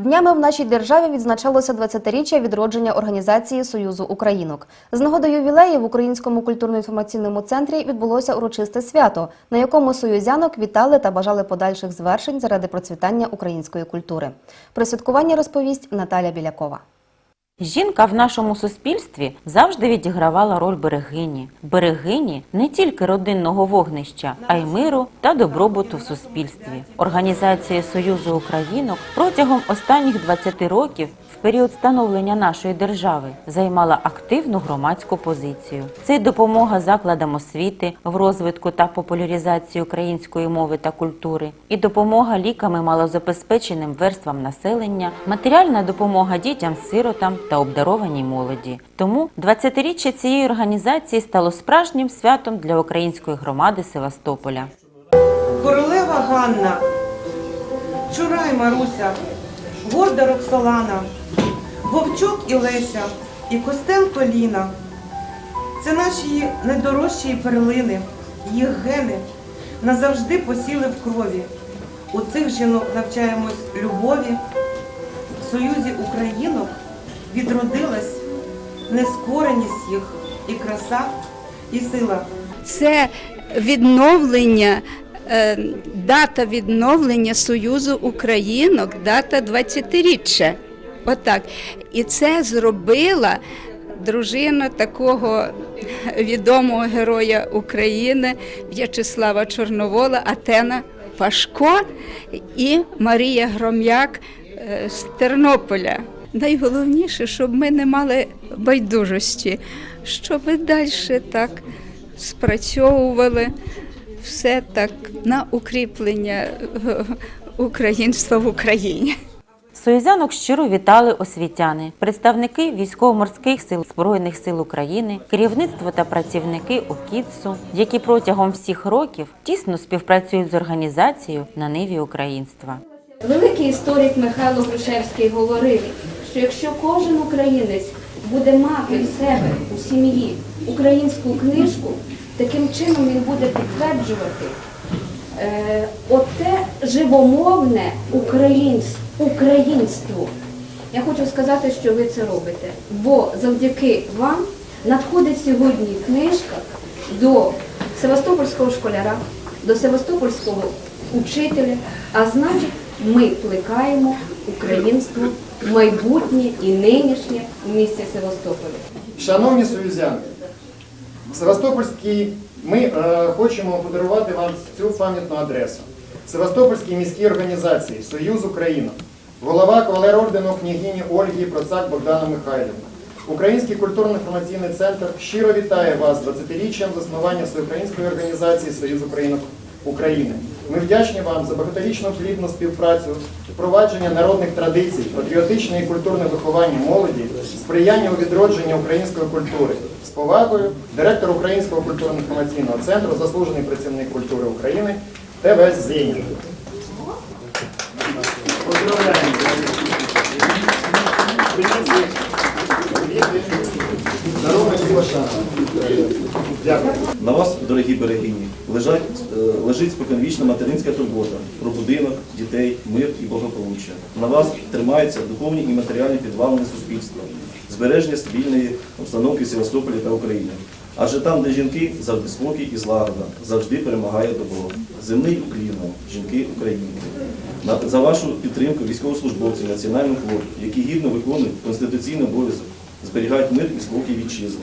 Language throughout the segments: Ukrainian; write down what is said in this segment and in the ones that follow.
Днями в нашій державі відзначалося 20-річчя відродження організації Союзу Українок. З нагоди ювілею в Українському культурно-інформаційному центрі відбулося урочисте свято, на якому союзянок вітали та бажали подальших звершень заради процвітання української культури. Про святкування розповість Наталя Білякова. Жінка в нашому суспільстві завжди відігравала роль берегині. Берегині не тільки родинного вогнища, а й миру та добробуту в суспільстві. Організація Союзу Українок протягом останніх 20 років в період становлення нашої держави займала активну громадську позицію. Це допомога закладам освіти в розвитку та популяризації української мови та культури, і допомога ліками малозабезпеченим верствам населення, матеріальна допомога дітям-сиротам та обдарованій молоді. Тому 20-річчя цієї організації стало справжнім святом для української громади Севастополя. Королева Ганна, Чурай Маруся, Горда Роксолана, Вовчук і Леся, і Костенко Ліна. Це наші найдорожчі перлини, їх гени назавжди посіли в крові. У цих жінок навчаємось любові. В Союзі Українок відродилась нескореність їх, і краса, і сила. це відновлення, дата відновлення Союзу Українок, дата 20-річчя. Отак. І це зробила дружина такого відомого героя України В'ячеслава Чорновола, Атена Пашко і Марія Гром'як е, з Тернополя. Найголовніше, щоб ми не мали байдужості, щоб ми далі так спрацьовували все так на укріплення е, українства в Україні. Союзянок щиро вітали освітяни, представники військово-морських сил Збройних сил України, керівництво та працівники УКІЦу, які протягом всіх років тісно співпрацюють з організацією на ниві українства. Великий історик Михайло Грушевський говорив, що якщо кожен українець буде мати в себе у сім'ї українську книжку, таким чином він буде підтверджувати е, оте живомовне українство. Я хочу сказати, що ви це робите, бо завдяки вам надходить сьогодні книжка до Севастопольського школяра, до Севастопольського учителя, а значить, ми плекаємо українство майбутнє і нинішнє в місті Севастополі. Шановні союзянки, Севастопольський, ми е, хочемо подарувати вам цю пам'ятну адресу. Севастопольській міській організації Союз Україна, голова кавалер ордену княгині Ольги Процак Богдана Михайлівна. Український культурно-інформаційний центр щиро вітає вас з 20-річчям заснування всеукраїнської організації Союз Українок України. Ми вдячні вам за багаторічну плідну співпрацю, впровадження народних традицій, патріотичне і культурне виховання молоді, сприяння у відродженні української культури. З повагою, директор Українського культурно-інформаційного центру, заслужений працівник культури України ТВ Зенін. Поздравляємо! Привіт! Здорово, Дівошана! Дякую. На вас, дорогі берегині, лежать, е, лежить споконвічна материнська турбота про будинок, дітей, мир і благополуччя. На вас тримаються духовні і матеріальні підвалини суспільства, збереження стабільної обстановки в Севастополі та Україні. Адже там, де жінки, завжди спокій і злагода, завжди перемагає добро. Земний Україна, жінки українки. За вашу підтримку військовослужбовців Національного флоту, які гідно виконують конституційний обов'язок, зберігають мир і спокій вітчизни.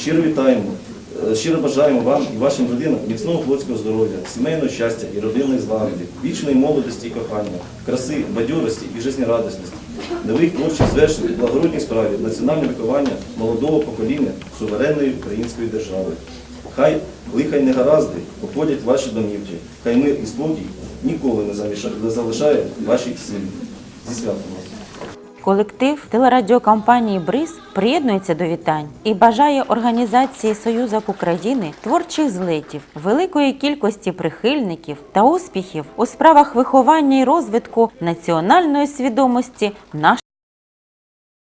Щиро вітаємо, е, щиро бажаємо вам і вашим родинам міцного флотського здоров'я, сімейного щастя і родинної злагоди, вічної молодості і кохання, краси, бадьорості і жизнерадісності, нових творчих звершень і благородних справів, національне виховання молодого покоління суверенної української держави. Хай лиха й негаразди обходять ваші домівки, хай мир і спокій ніколи не залишає ваші сім'ї. Зі святом вас! Колектив телерадіокомпанії Бриз приєднується до вітань і бажає організації Союзок України творчих злетів, великої кількості прихильників та успіхів у справах виховання і розвитку національної свідомості наших.